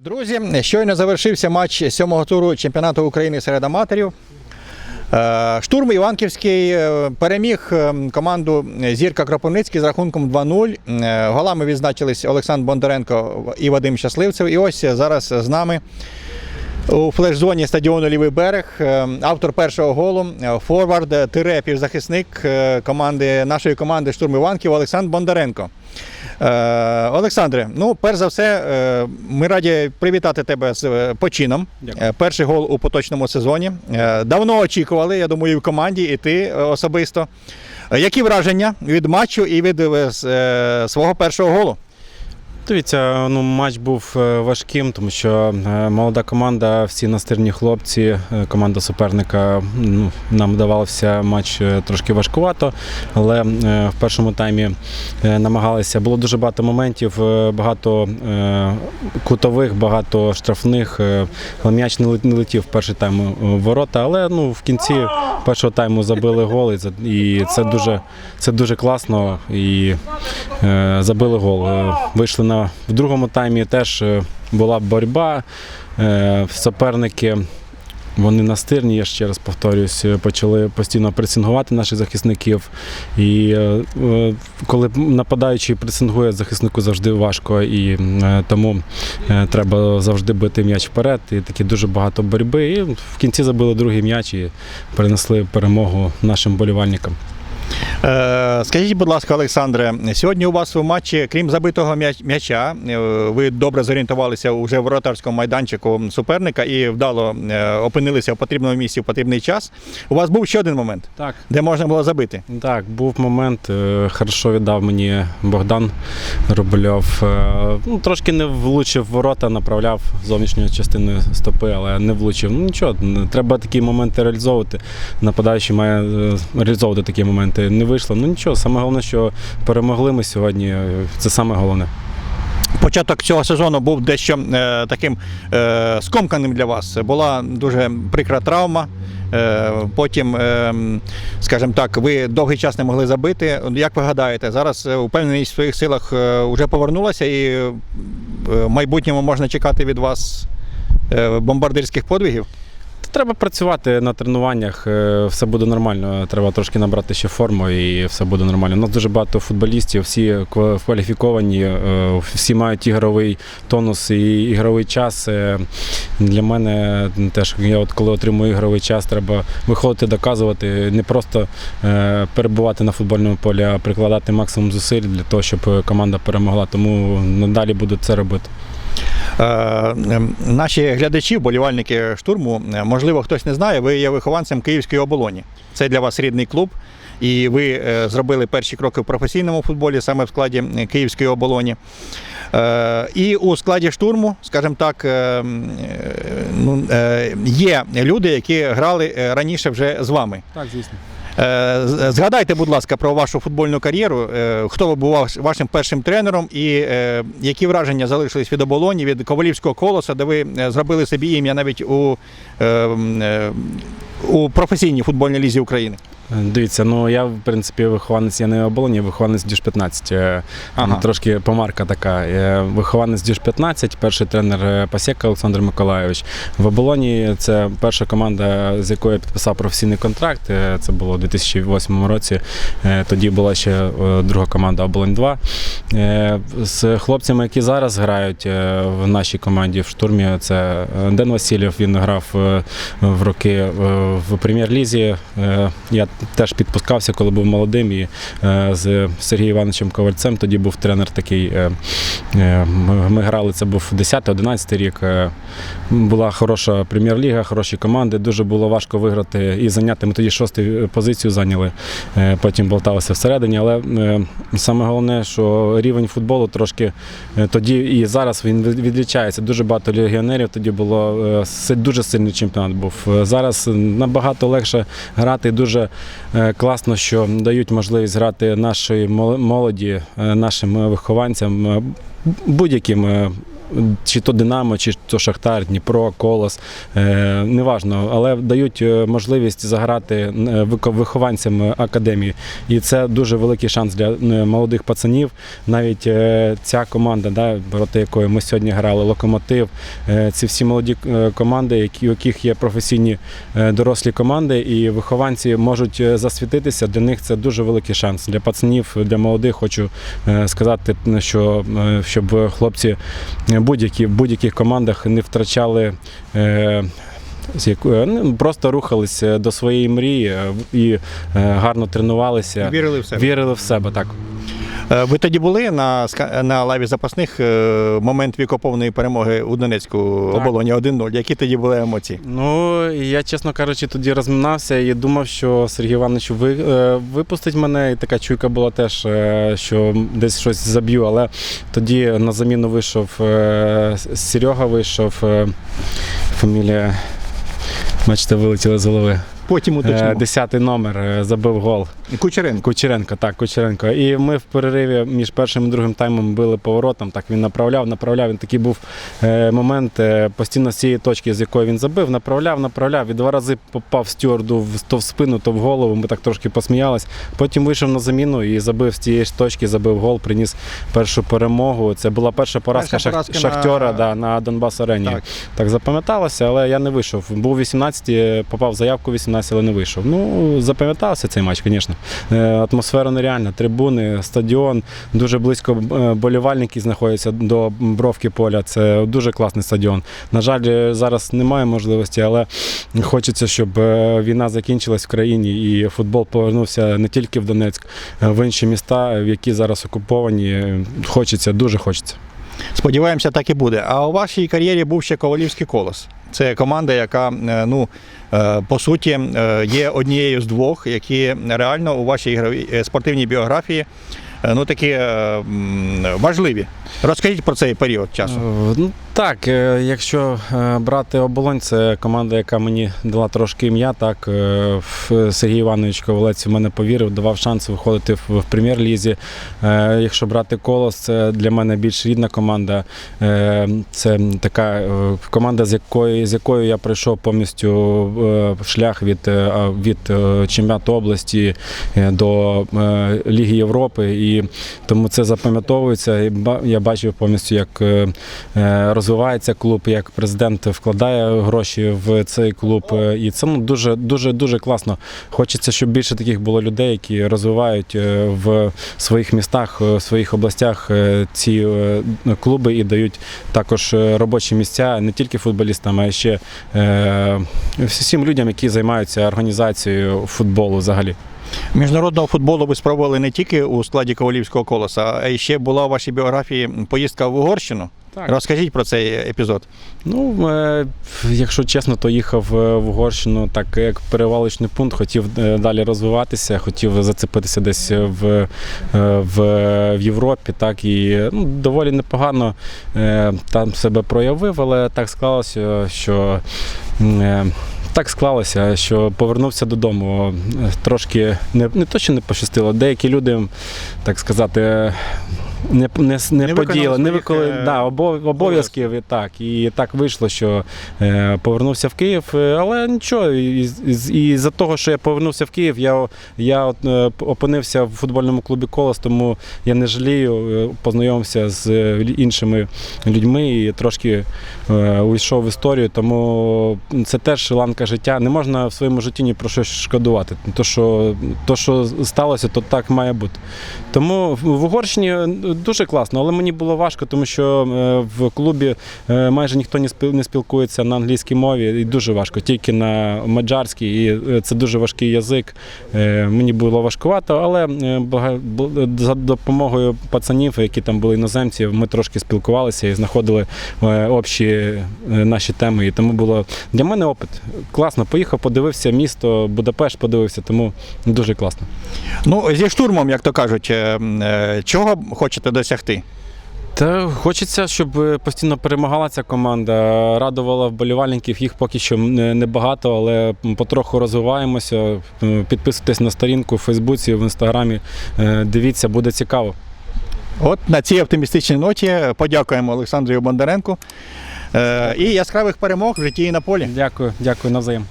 Друзі, щойно завершився матч сьомого туру чемпіонату України серед аматорів. Е, Штурм Іванківський е, переміг е, команду Зірка Кропивницький з рахунком 2-0. Е, Голами відзначились Олександр Бондаренко і Вадим Щасливцев. І ось зараз з нами у флеш-зоні стадіону Лівий берег автор першого голу, форвард, тире півзахисник команди нашої команди Штурм Іванків Олександр Бондаренко. Е, Олександре, ну перш за все, е, ми раді привітати тебе з е, почином. Дякую. Перший гол у поточному сезоні. Давно очікували, я думаю, і в команді, і ти особисто. Які враження від матчу і від свого першого голу? Дивіться, ну матч був е, важким, тому що е, молода команда, всі настирні хлопці, е, команда суперника. Ну, нам давався матч трошки важкувато, але в першому таймі намагалися. Було дуже багато моментів, багато кутових, багато штрафних. М'яч не летів в перший тайм у ворота, але ну в кінці першого тайму забили гол, і це- дуже, це дуже класно. І забили гол. Вийшли на в другому таймі. Теж е, була боротьба. Е, суперники. Вони настирні, я ще раз повторюсь, е, почали постійно пресингувати наших захисників. І коли нападаючий пресингує, захиснику завжди важко, і тому треба завжди бити м'яч вперед. І такі дуже багато боротьби. І в кінці забили другий м'яч і принесли перемогу нашим болівальникам. Е, Скажіть, будь ласка, Олександре, сьогодні у вас у матчі, крім забитого м'яча, е, ви добре зорієнтувалися вже в воротарському майданчику суперника і вдало е, опинилися в потрібному місці в потрібний час. У вас був ще один момент, Так. де можна було забити. Так, був момент, хорошо віддав мені Богдан Рубльов. Ну, трошки не влучив в ворота, направляв зовнішньою частиною стопи, але не влучив. Ну нічого, треба такі моменти реалізовувати. Нападаючий має реалізовувати такі моменти. Не вийшло. Ну нічого, саме головне, що перемогли ми сьогодні. е, Це саме головне. Початок цього сезону був дещо е, таким е, скомканим для вас. Була дуже прикра травма. Е, потім, е, скажімо так, ви довгий час не могли забити. Як ви гадаєте, зараз е, впевненість в своїх силах е, вже повернулася і в майбутньому можна чекати від вас бомбардирських подвигів? Треба працювати на тренуваннях, е, все буде нормально. Треба трошки набрати ще форму і все буде нормально. У нас дуже багато футболістів, всі кваліфіковані, е, всі мають ігровий тонус і ігровий час. Е, Для мене теж я от коли отримую ігровий час, треба виходити, доказувати, не просто перебувати на футбольному полі, а прикладати максимум зусиль для того, щоб команда перемогла. Тому надалі буду це робити. Е, ем, Наші глядачі, болівальники штурму, е, можливо, хтось не знає, ви є вихованцем Київської оболоні. Це для вас рідний клуб. І ви е, зробили перші кроки в професійному футболі саме в складі Київської оболоні. І у складі штурму, скажімо так, ну, є люди, які грали раніше вже з вами. Так, звісно. Е, Згадайте, будь ласка, про вашу футбольну кар'єру. Е, Хто був вашим першим тренером і е, які враження залишились від оболоні, від Ковалівського колоса, де ви зробили собі ім'я навіть у, у професійній футбольній лізі України? Дивіться, ну я в принципі вихованець я не оболоні, вихованець Діж 15. Е, Ага. Трошки помарка така. Е, Вихованець Діж 15, перший тренер е, Пасєка Олександр Миколайович. В оболоні це перша команда, з якою я підписав професійний контракт. Це було у 2008 році. Тоді була ще друга команда Оболонь 2. Е, З хлопцями, які зараз грають в нашій команді в штурмі, це Ден Васильєв. Він грав в роки в прем'єр-лізі. Я теж підпускався, коли був молодим. І е, з Сергієм Івановичем Ковальцем тоді був тренер такий. е, е, Ми, грали, це був 10-11 рік. Була хороша прем'єр-ліга, хороші команди. Дуже було важко виграти і зайняти. Ми тоді шосту позицію зайняли, потім болталися всередині. Але саме головне, що рівень футболу трошки тоді і зараз він відлічається. Дуже багато легіонерів. Тоді було дуже сильний чемпіонат був. Зараз набагато легше грати. Дуже класно, що дають можливість грати нашої мол- молоді, е, нашим е, вихованцям, е, будь-яким. Чи то Динамо, чи то Шахтар, Дніпро, Колос, е, неважно, але дають е, можливість заграти е, вихованцям академії. І це дуже великий шанс для молодих пацанів. Навіть ця команда, да, проти якої ми сьогодні грали, локомотив, ці всі молоді команди, які, у яких є професійні дорослі команди, і вихованці можуть засвітитися. Для них це дуже великий шанс. Для пацанів, для молодих хочу сказати, що щоб хлопці будь-які в будь-яких командах не втрачали. е, якою- ну, просто рухалися до своєї мрії е, і е, гарно тренувалися, Вірили в себе. вірили в себе. Так. Е, Ви тоді були на, на лаві запасних е, момент вікоповної перемоги у Донецьку Так. оболоні 1-0. Які тоді були емоції? Ну, я, чесно кажучи, тоді розминався і думав, що Сергій Іванович ви, е, випустить мене. І така чуйка була теж, що десь щось заб'ю. Але тоді на заміну вийшов Серега, вийшов фамілія. Бачите, вилетіла з голови. Потім Е, уточнимо. Десятий номер е, забив гол. Кучеренко. Кучеренко, так, Кучеренко. І ми в перериві між першим і другим таймом били поворотом. Так він направляв, направляв. Він такий був е, момент постійно з цієї точки, з якої він забив, направляв, направляв. І два рази попав стюарду то в спину, то в голову. Ми так трошки посміялись. Потім вийшов на заміну і забив з цієї ж точки, забив гол, приніс першу перемогу. Це була перша поразка, Перша поразка на- Шахтера да, на Донбас Арені. Так. Так. запам'яталося, але я не вийшов. Був 18, попав заявку 18, але не вийшов. Ну, запам'ятався цей матч, звісно. Е, Атмосфера нереальна, трибуни, стадіон, дуже близько е, болівальники знаходяться до бровки поля. Це дуже класний стадіон. На жаль, е, зараз немає можливості, але хочеться, щоб війна закінчилась в країні і футбол повернувся не тільки в Донецьк, а в інші міста, в які зараз окуповані. Хочеться, дуже хочеться. Сподіваємося, так і буде. А у вашій кар'єрі був ще Ковалівський колос. Це команда, яка е, ну, е, по суті е, є однією з двох, які реально у вашій спортивній біографії ну, такі важливі. Розкажіть про цей період часу. Ну так, е, якщо е, брати оболонь, це команда, яка мені дала трошки ім'я. Так е, Сергій Іванович Ковалець в мене повірив, давав шанс виходити в, прем'єр-лізі. Якщо брати колос, це для мене більш рідна команда. Це така команда, з якою, з якою я пройшов повністю шлях від, від чемпіонату області до Ліги Європи. І тому це запам'ятовується. Я бачив повністю, як е, розвивається клуб, як президент вкладає гроші в цей клуб. Е, І це ну, дуже, дуже, дуже класно. Хочеться, щоб більше таких було людей, які розвивають е, в своїх містах, е, в своїх областях ці клуби і дають також робочі місця не тільки футболістам, а ще всім людям, які займаються організацією футболу взагалі. Міжнародного футболу ви спробували не тільки у складі Ковалівського колоса, а ще була у вашій біографії поїздка в Угорщину. Так. Розкажіть про цей епізод. Ну, е, якщо чесно, то їхав е, в Угорщину так як перевалочний пункт, хотів е, далі розвиватися, хотів зацепитися десь в, е, в, в Європі, так і ну, доволі непогано е, там себе проявив, але так склалося, що. е, Так склалося, що повернувся додому. Трошки не, не то, що не пощастило. Деякі люди, так сказати, не, не, не, Не подіяли, не своїх, виконали е, да, обов'язків. Так, і так вийшло, що е, повернувся в Київ. Е, Але нічого, і, і, і за того, що я повернувся в Київ, я, я от, е, опинився в футбольному клубі Колос, тому я не жалію, познайомився з іншими людьми і трошки е, уйшов в історію. Тому це теж ланка життя. Не можна в своєму житті ні про що шкодувати. То, що, то, що сталося, то так має бути. Тому в Угорщині дуже класно, але мені було важко, тому що е, в клубі е, майже ніхто не спілкується на англійській мові, і дуже важко, тільки на маджарській, і е, це дуже важкий язик. Мені було важкувато, але за допомогою пацанів, які там були іноземці, ми трошки спілкувалися і знаходили общі наші теми. І тому було для мене опит. Класно, поїхав, подивився місто, Будапешт подивився, тому дуже класно. Ну, зі штурмом, як то кажуть, чого хочете досягти? Та хочеться, щоб е, постійно перемагала ця команда, радувала вболівальників. Їх поки що не- небагато, але потроху розвиваємося. Підписуйтесь на сторінку в Фейсбуці, в інстаграмі. Е, Дивіться, буде цікаво. От на цій оптимістичній ноті подякуємо Олександрію Бондаренку. Е, і яскравих перемог в житті і на полі. Дякую, дякую навзаєм.